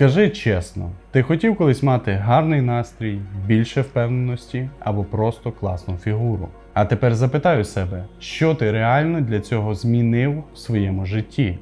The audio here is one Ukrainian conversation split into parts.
Скажи чесно, ти хотів колись мати гарний настрій, більше впевненості або просто класну фігуру? А тепер запитаю себе, що ти реально для цього змінив в своєму житті?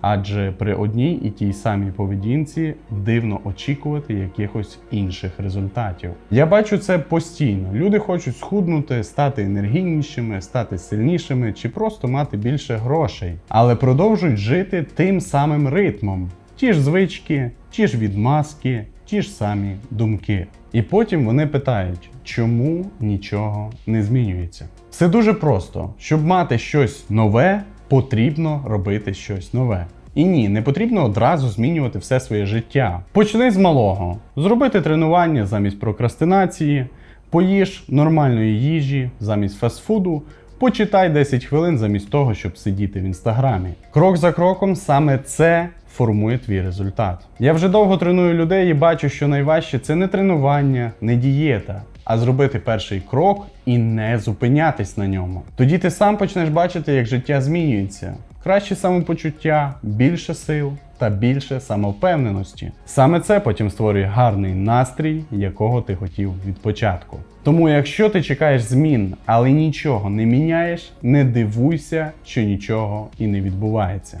Адже при одній і тій самій поведінці дивно очікувати якихось інших результатів. Я бачу це постійно. Люди хочуть схуднути, стати енергійнішими, стати сильнішими чи просто мати більше грошей, але продовжують жити тим самим ритмом. Ті ж звички, ті ж відмазки, ті ж самі думки. І потім вони питають, чому нічого не змінюється. Все дуже просто. Щоб мати щось нове, потрібно робити щось нове. І ні, не потрібно одразу змінювати все своє життя. Почни з малого: зробити тренування замість прокрастинації, поїж нормальної їжі замість фастфуду, почитай 10 хвилин замість того, щоб сидіти в інстаграмі. Крок за кроком саме це формує твій результат. Я вже довго треную людей і бачу, що найважче це не тренування, не дієта, а зробити перший крок і не зупинятись на ньому. Тоді ти сам почнеш бачити, як життя змінюється. Краще самопочуття, більше сил та більше самовпевненості. Саме це потім створює гарний настрій, якого ти хотів від початку. Тому, якщо ти чекаєш змін, але нічого не міняєш, не дивуйся, що нічого і не відбувається.